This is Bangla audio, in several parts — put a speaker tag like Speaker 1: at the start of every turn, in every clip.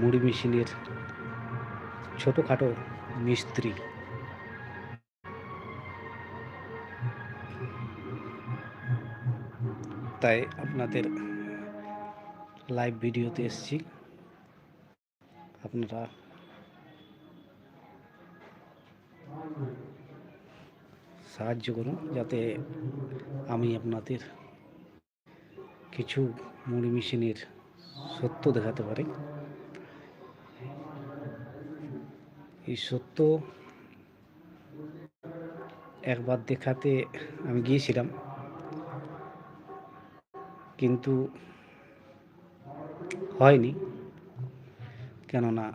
Speaker 1: মুড়ি মেশিনের ছোটোখাটো মিস্ত্রি। তাই আপনাদের লাইভ ভিডিওতে এসেছি। আপনারা সাহায্য করুন যাতে আমি আপনাদের কিছু মুড়ি মেশিনের সত্য দেখাতে পারি। এই সত্য একবার দেখাতে আমি গিয়েছিলাম। কিন্তু হয়নি। কেননা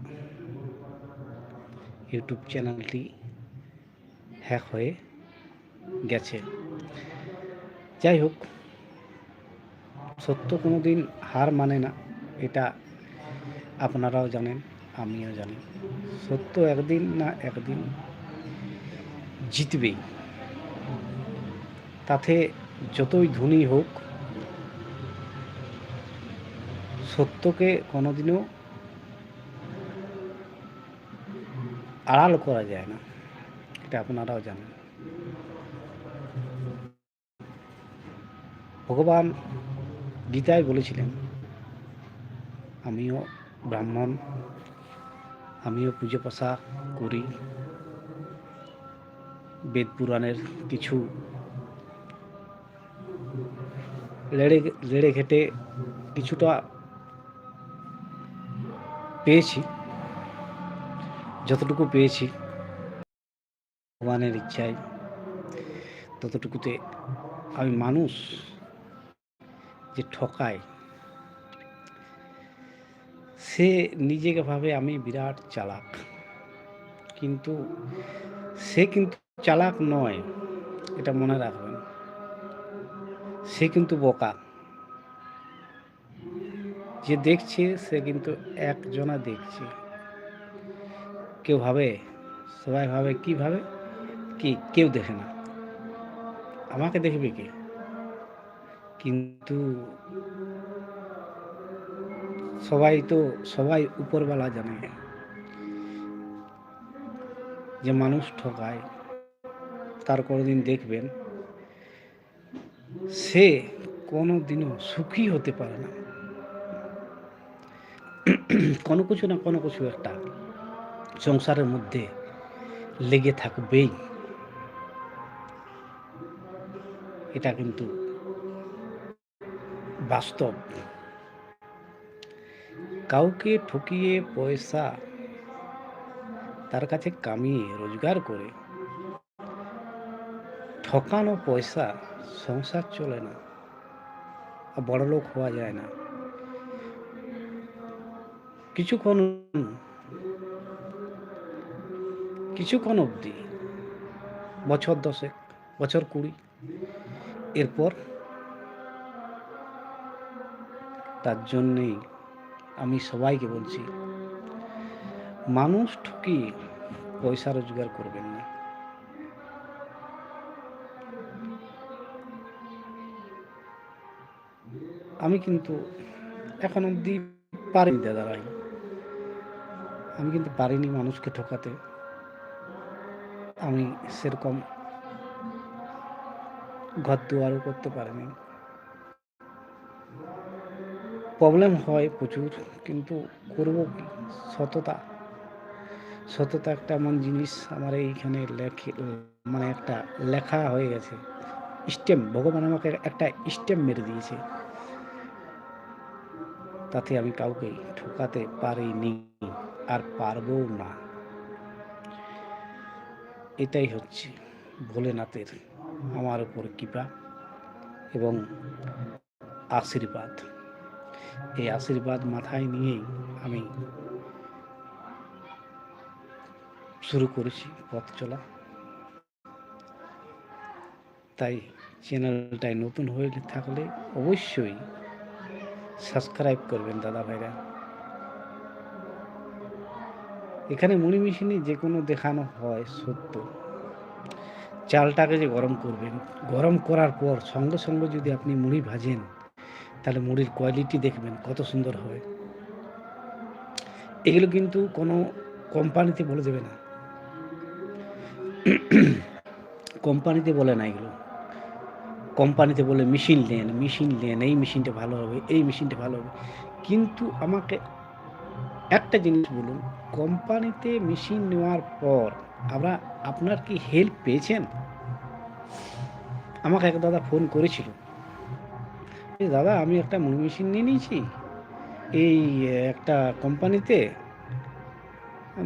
Speaker 1: ইউটিউব চ্যানেলটি হ্যাক হয়ে গেছে। যাই হোক, সত্য কোনো দিন হার মানে না, এটা আপনারাও জানেন। আমিও জানি। সত্য একদিন না একদিন জিতবেই। তাতে যতই ধনী হোক, সত্যকে কোনোদিনও আড়াল করা যায় না, এটা আপনারাও জানেন। ভগবান গীতায় বলেছিলেন, আমিও ব্রাহ্মণ আমিও পুজো পাশা করি। বেদ পুরাণের কিছু লেড়ে লেড়ে ঘেটে কিছুটা পেয়েছি, যতটুকু পেয়েছি ভগবানের ইচ্ছায়, ততটুকুতে আমি মানুষ যে ঠকায় সে নিজেকে ভাবে আমি বিরাট চালাক। কিন্তু সে কিন্তু চালাক নয়, এটা মনে রাখবেন। সে কিন্তু বোকা। যে দেখছে, সে কিন্তু একজনা দেখছে। কেউ ভাবে, সবাই ভাবে, কি ভাবে? কি, কেউ দেখে না। আমাকে দেখবে কে? কিন্তু সবাই তো সবাই উপরওয়ালা জানে। যে মানুষ ঠকায়, তার কোনোদিন দেখবেন, সে কোনো দিনও সুখী হতে পারে না। কোনো কিছু না কোনো কিছু একটা সংসারের মধ্যে লেগে থাকবেই। এটা কিন্তু বাস্তব। কাউকে ঠকিয়ে পয়সা তার কাছে কামিয়ে রোজগার করে। ঠকানো পয়সা সংসার চলে না বড় লোক হওয়া যায় না। কিছুক্ষণ কিছুক্ষণ অবধি, বছর দশেক, বছর কুড়ি, এরপর তার জন্যেই আমি সবাইকে বলছি, মানুষ ঠকিয়ে পয়সা রোজগার করবেন না। আমি কিন্তু এখন অবধি পারিনি দাদা ভাই। আমি কিন্তু পারিনি মানুষকে ঠকাতে। আমি সেরকম ঘর দুয়ারও করতে পারিনি। প্রবলেম হয় প্রচুর, কিন্তু করব কি? সততা। সততা একটা এমন জিনিস আমার এইখানে লেখে মানে একটা লেখা হয়ে গেছে। স্টেম ভগবান আমাকে একটা স্টেম মেরে দিয়েছে। তাতে আমি কাউকে ঠকাতে পারিনি, আর পারব না। এটাই হচ্ছে ভোলেনাথের আমার উপর কৃপা এবং আশীর্বাদ। এই আশীর্বাদ মাথায় নিয়েই আমি শুরু করেছি পথ চলা। তাই চ্যানেলটায় নতুন হয়ে থাকলে অবশ্যই সাবস্ক্রাইব করবেন দাদা ভাইরা। এখানে মুড়ি মেশিনে যে কোনো দেখানো হয় সত্য। চালটাকে যে গরম করবেন, গরম করার পর সঙ্গে সঙ্গে যদি আপনি মুড়ি ভাজেন তাহলে মুড়ির কোয়ালিটি দেখবেন কত সুন্দর হবে। এগুলো কিন্তু কোনো কোম্পানিতে বলে দেবে না। কোম্পানিতে বলে না এগুলো। কোম্পানিতে বলে মেশিন নেন মেশিন নেন, এই মেশিনটা ভালো হবে, এই মেশিনটা ভালো হবে। কিন্তু আমাকে একটা জিনিস বলুন কোম্পানিতে মেশিন নেওয়ার পর আমরা আপনার কি হেল্প পেয়েছেন? আমাকে এক দাদা ফোন করেছিল। দাদা, আমি একটা মুড়ি মেশিন নিয়ে নিয়েছি। এই একটা কোম্পানিতে।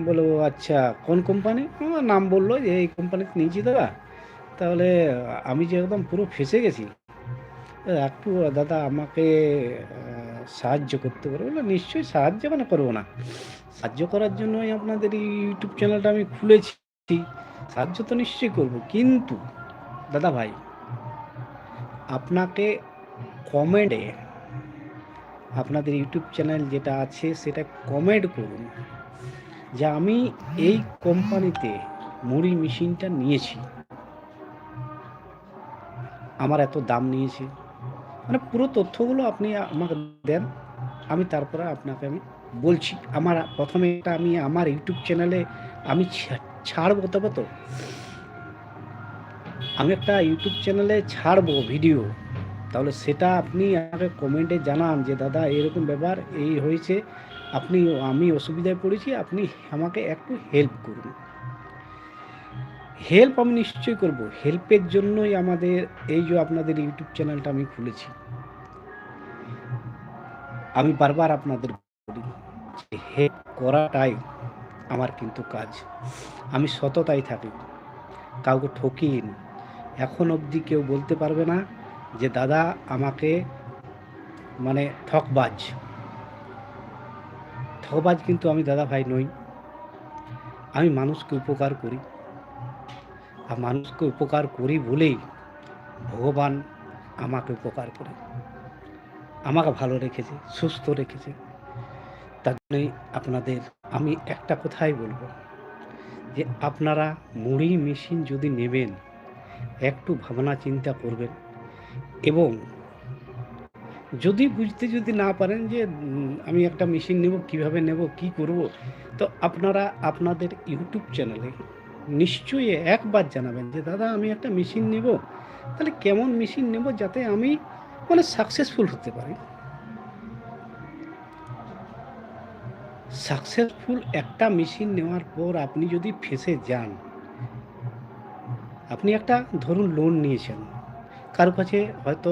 Speaker 1: বলল আচ্ছা কোন কোম্পানি? আমার নাম বলল যে, এই কোম্পানিতে নিয়েছি, দাদা। তাহলে, আমি যে একদম পুরো ফেসে গেছি। একটু, দাদা, আমাকে সাহায্য করতে পারবে? বলল, নিশ্চয়ই সাহায্য মানে করব না। সাহায্য করার জন্যই আপনাদের ইউটিউব চ্যানেলটা আমি খুলেছি। সাহায্য তো নিশ্চয়ই করব। কিন্তু, দাদা ভাই, আপনাকে কমেন্টে আপনাদের ইউটিউব চ্যানেল যেটা আছে, সেটা কমেন্ট করুন। যে আমি এই কোম্পানিতে মুড়ি মেশিনটা নিয়েছি। আমার এত দাম নিয়েছে। মানে পুরো তথ্যগুলো আপনি আমাকে দেন, আমি তারপরে আপনাকে আমি বলছি। আমার প্রথমে এটা আমি আমার ইউটিউব চ্যানেলে আমি ছাড়বো তবে তো। আমি একটা ইউটিউব চ্যানেলে ছাড়বো ভিডিও তাহলে সেটা আপনি আমাকে কমেন্টে জানান যে, দাদা, এরকম ব্যাপার, এই হয়েছে। আপনি, আমি অসুবিধায় পড়েছি, আপনি আমাকে একটু হেল্প করুন। হেল্প আমি নিশ্চয়ই করব। হেল্পের জন্যই আমাদের, এই যে আপনাদের ইউটিউব চ্যানেলটা আমি খুলেছি। আমি বারবার আপনাদের বলি হেল্প করাটাই আমার কিন্তু কাজ। আমি সততাই থাকি। কাউকে ঠকিনি এখন অবধি কেউ বলতে পারবে না যে দাদা আমাকে মানে ঠকবাজ। ঠকবাজ কিন্তু আমি দাদা ভাই নই। আমি মানুষকে উপকার করি। আর মানুষকে উপকার করি বলেই ভগবান আমাকে উপকার করে। আমাকে ভালো রেখেছে, সুস্থ রেখেছে। তার জন্যই আপনাদের আমি একটা কথাই বলব যে আপনারা মুড়ি মেশিন যদি নেবেন, একটু ভাবনা চিন্তা করবেন। এবং যদি বুঝতে যদি না পারেন যে আমি একটা মেশিন নেব, কীভাবে নেব, কি করব, তো আপনারা আপনাদের ইউটিউব চ্যানেলে নিশ্চয়ই একবার জানাবেন যে, দাদা, আমি একটা মেশিন নেব। তাহলে কেমন মেশিন নেব যাতে আমি মানে সাকসেসফুল হতে পারি? সাকসেসফুল একটা মেশিন নেওয়ার পর আপনি যদি ফেসে যান, আপনি একটা ধরুন লোন নিয়েছেন। কারও কাছে হয়তো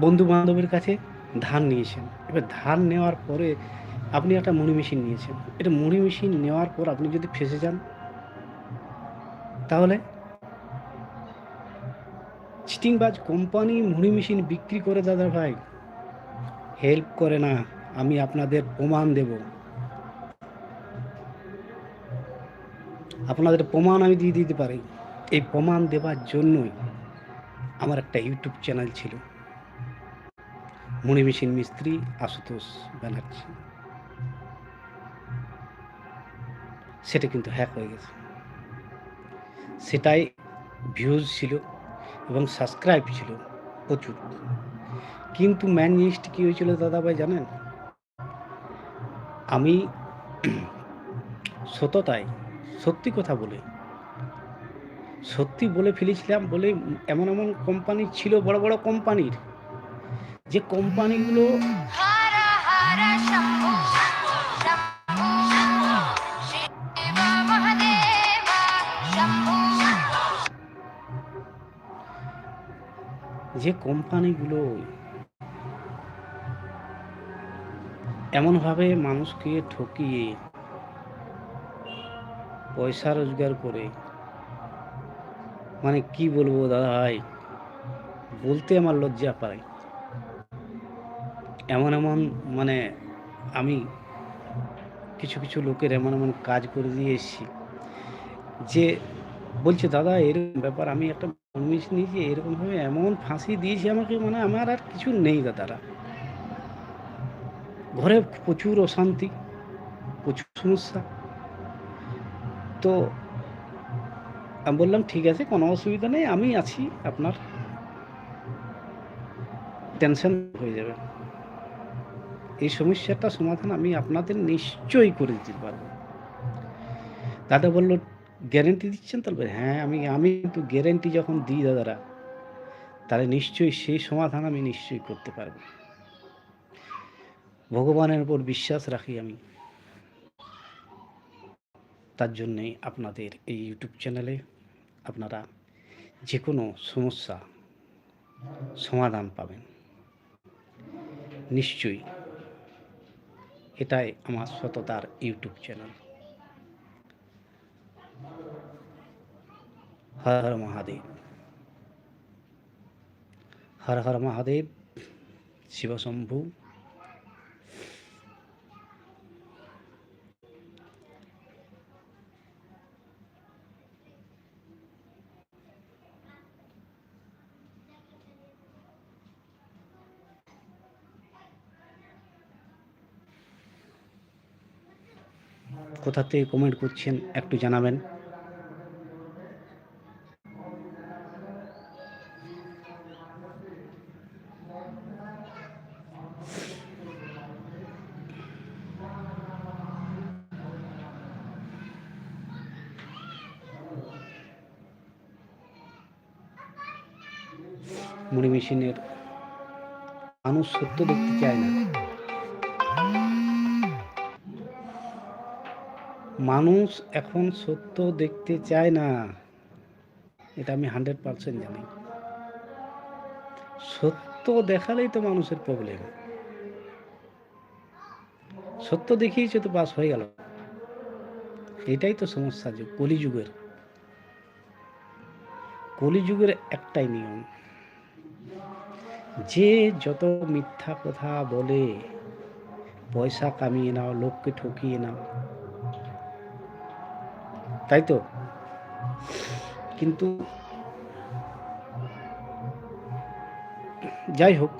Speaker 1: বন্ধু বান্ধবের কাছে ধান নিয়েছেন। এবার ধান নেওয়ার পরে আপনি একটা মুড়ি মেশিন নিয়েছেন। এটা মুড়ি মেশিন নেওয়ার পর আপনি যদি ফেসে যান, তাহলে চিটিংবাজ কোম্পানি মুড়ি মেশিন বিক্রি করে দাদা ভাই, হেল্প করে না, আমি আপনাদের প্রমাণ দেব। আপনাদের প্রমাণ আমি দিয়ে দিতে পারি। এই প্রমাণ দেওয়ার জন্যই আমার একটা ইউটিউব চ্যানেল ছিল। মুড়ি মেশিন মিস্ত্রি আশুতোষ ব্যানার্জি। সেটা কিন্তু হ্যাক হয়ে গেছে। সেটাই ভিউজ ছিল এবং সাবস্ক্রাইব ছিল প্রচুর। কিন্তু ম্যান জিনিসটি কী হয়েছিল দাদাভাই জানেন? আমি সততায় সত্যি কথা বলে সত্যি বলে ফেলেছিলাম বলে এমন এমন কোম্পানি ছিল বড় বড় কোম্পানির যে কোম্পানিগুলো যে কোম্পানিগুলো এমনভাবে মানুষকে ঠকিয়ে পয়সা রোজগার করে মানে কি বলব দাদা ভাই বলতে আমার লজ্জা পায়। এমন এমন মানে আমি কিছু কিছু লোকের এমন এমন কাজ করে দিয়ে এসেছি যে বলছে, দাদা, এরকম ব্যাপার আমি একটা জিনিস নিয়েছি এরকমভাবে এমন ফাঁসি দিয়েছি আমাকে মানে আমার আর কিছু নেই দাদারা। ঘরে প্রচুর অশান্তি, প্রচুর সমস্যা। তো আমি বললাম, ঠিক আছে, কোনো অসুবিধা নেই, আমি আছি, আপনার টেনশন হয়ে যাবে। এই সমস্যাটা সমাধান আমি আপনাদের নিশ্চয়ই করে দিতে পারব। দাদা বলল, গ্যারেন্টি দিচ্ছেন? তাহলে হ্যাঁ আমি আমি কিন্তু গ্যারেন্টি যখন দিই দাদারা, তাহলে নিশ্চয়ই সেই সমাধান আমি নিশ্চয়ই করতে পারব। ভগবানের উপর বিশ্বাস রাখি আমি। তার জন্যে আপনাদের এই ইউটিউব চ্যানেলে আপনারা যে কোনো সমস্যা সমাধান পাবেন। নিশ্চয়ই এটাই আমার সততার ইউটিউব চ্যানেল। হর হর মহাদেব। হর হর মহাদেব, শিবশম্ভু। কোথা থেকে কমেন্ট করছেন একটু জানাবেন। মুড়ি মেশিনের মানুষ সত্য দেখতে চায় না। মানুষ এখন সত্য দেখতে চায় না। এটা আমি হান্ড্রেড পার্সেন্ট জানি। সত্য দেখালেই তো মানুষের প্রবলেম সত্য দেখিয়েছে তো পাস হয়ে গেল। এটাই তো সমস্যা যে কলিযুগের। কলিযুগের একটাই নিয়ম। যে যত মিথ্যা কথা বলে, পয়সা কামিয়ে নাও, লোককে ঠকিয়ে নাও তাই তো? কিন্তু যাই হোক